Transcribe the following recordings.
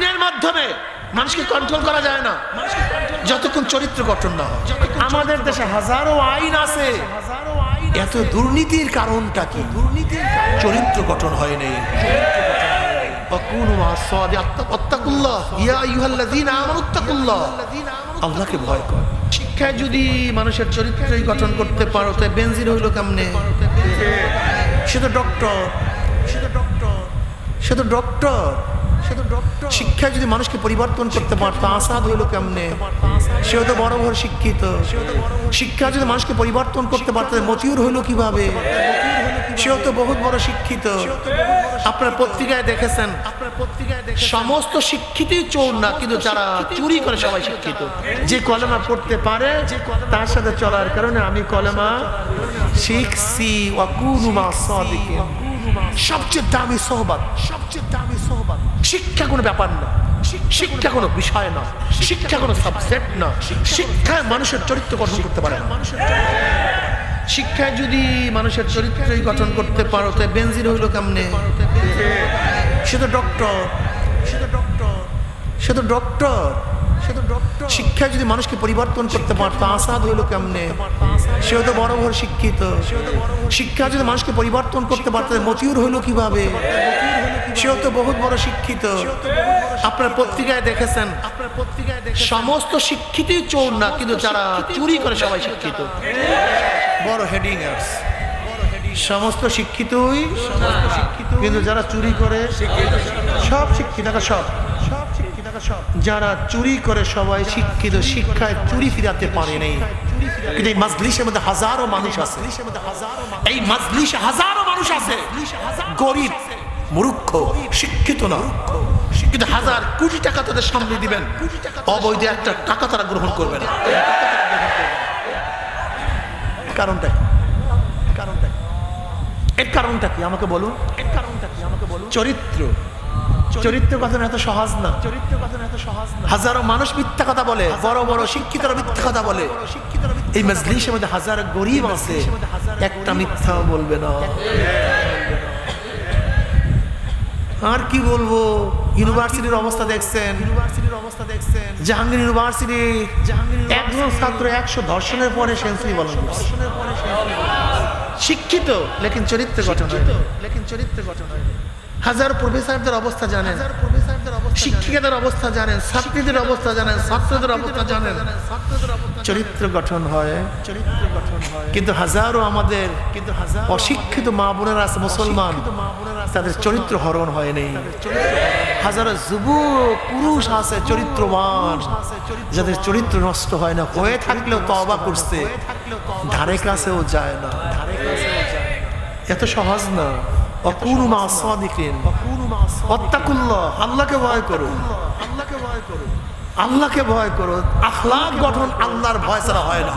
আইনের মাধ্যমে মানুষকে কন্ট্রোল করা যায় না। যতক্ষণ চরিত্র গঠন না আমাদের দেশে হাজারো আইন আছে। এত দুর্নীতির কারণটা কি? দুর্নীতির চরিত্র গঠন হয়নি আল্লাহকে ভয় শিক্ষায় যদি মানুষের গঠন করতে পারো তাই সে তো ডক্টর সে তো ডক্টর সে তো ডক্টর সে শিক্ষায় যদি মানুষকে পরিবর্তন করতে পারতো আসাদ হইল কেমনে? সেও তো বড় বড় শিক্ষিত। শিক্ষা যদি মানুষকে পরিবর্তন করতে পারতো মতিউর হইল কীভাবে? সেও তো বহুত বড় শিক্ষিত। আপনার পত্রিকায় দেখেছেন। আপনার পত্রিকায় সমস্ত শিক্ষিতই চোর না কিন্তু যারা চুরি করে সবাই শিক্ষিত। যে কলেমা পড়তে পারে তার সাথে চলার কারণে আমি কলেমা শিখছি সবচেয়ে দামি সহবাদ সবচেয়ে দামি শিক্ষা কোনো ব্যাপার না। শিক্ষা কোনো বিষয় না। শিক্ষা কোনো সাবজেক্ট না। শিক্ষায় মানুষের চরিত্র গঠন করতে পারে শিক্ষায় যদি মানুষের চরিত্রই গঠন করতে পারো তাই বেনজির হইল কেমনে? সে তো ডক্টর সে তো ডক্টর সে তো ডক্টর শিক্ষায় যদি মানুষকে পরিবর্তন করতে পারতো আসাদ হইল কেমনে? সেও তো বড় বড় শিক্ষিত। শিক্ষা যদি মানুষকে পরিবর্তন করতে পারতো মতিউর হইল কীভাবে? সেও তো বহুত বড় শিক্ষিত। আপনার পত্রিকায় দেখেছেন। আপনার পত্রিকায় সমস্ত শিক্ষিতই চোর না কিন্তু যারা চুরি করে সবাই শিক্ষিত। বড় হেডিং সমস্ত শিক্ষিতই কিন্তু যারা চুরি করে সব শিক্ষিত সব। সব শিক্ষিত যারা চুরি করে সবাই শিক্ষিত শিক্ষায় চুরি ফিরাতে পারে নাই। কিন্তু এই মাজলিসের মধ্যে হাজারো মানুষ আছে। এই মাজলিসে হাজারো মানুষ আছে। গরিব মূর্খ শিক্ষিত না। কিন্তু হাজার কোটি টাকা তাদের সামনে দিবেন। অবৈধ একটা টাকা তারা গ্রহণ করবে না। কারণটা কারণটা এর কারণটা কি? আমাকে বলুন। এর কারণটা কি? আমাকে বলুন। চরিত্র। চরিত্র। কথা এত সহজ না। চরিত্র কথা এত সহজ না। হাজারো মানুষ মিথ্যা কথা বলে বড় বড় শিক্ষিতরা মিথ্যা কথা বলে। এই মজলিসের মধ্যে হাজার গরিব আছে। একটা মিথ্যাও বলবে না। আর কি বলব? ইউনিভার্সিটির অবস্থা দেখছেন। ইউনিভার্সিটির অবস্থা দেখছেন। জাহাঙ্গীর ইউনিভার্সিটি একজন ছাত্র একশো ধর্ষণের পরে সেন্সুরি বলেন শিক্ষিত লেকিন চরিত্র গঠন হয় লেকিন চরিত্র গঠন হাজার প্রফেসরদের অবস্থা জানেন। শিক্ষিকাদের অবস্থা জানেন ছাত্রীদের অবস্থা জানেন ছাত্রদের অবস্থা জানেন। চরিত্র গঠন হয়। চরিত্র গঠন হয়। কিন্তু হাজারো আমাদের কিন্তু হাজার অশিক্ষিত মা বোনেরা আছে মুসলমান। তাদের চরিত্র হরণ হয় নেই। হাজারো যুবক, পুরুষ আছে, চরিত্রবান। যাদের চরিত্র নষ্ট হয় না, হয়ে থাকলেও তবা করছে। ধারে কাছেও যায় না। এত সহজ না। ভয় আল্লাহকে ভয় আল্লাহকে ভয় গঠন আল্লাহর ভয় ছাড়া হয় না।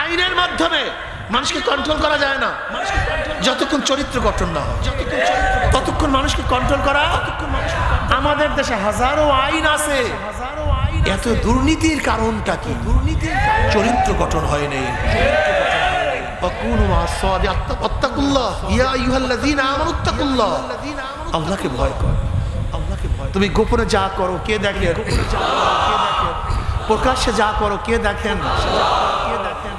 আইনের মাধ্যমে মানুষকে কন্ট্রোল করা যায় না। যতক্ষণ চরিত্র গঠন না হয় ততক্ষণ মানুষকে কন্ট্রোল করা? আমাদের দেশে হাজারো আইন আছে। এত দুর্নীতির কারণটা কি? দুর্নীতির চরিত্র গঠন হয় নেই। তুমি গোপনে যা করো কে দেখে? প্রকাশ্যে যা করো কে দেখেন? কে দেখেন?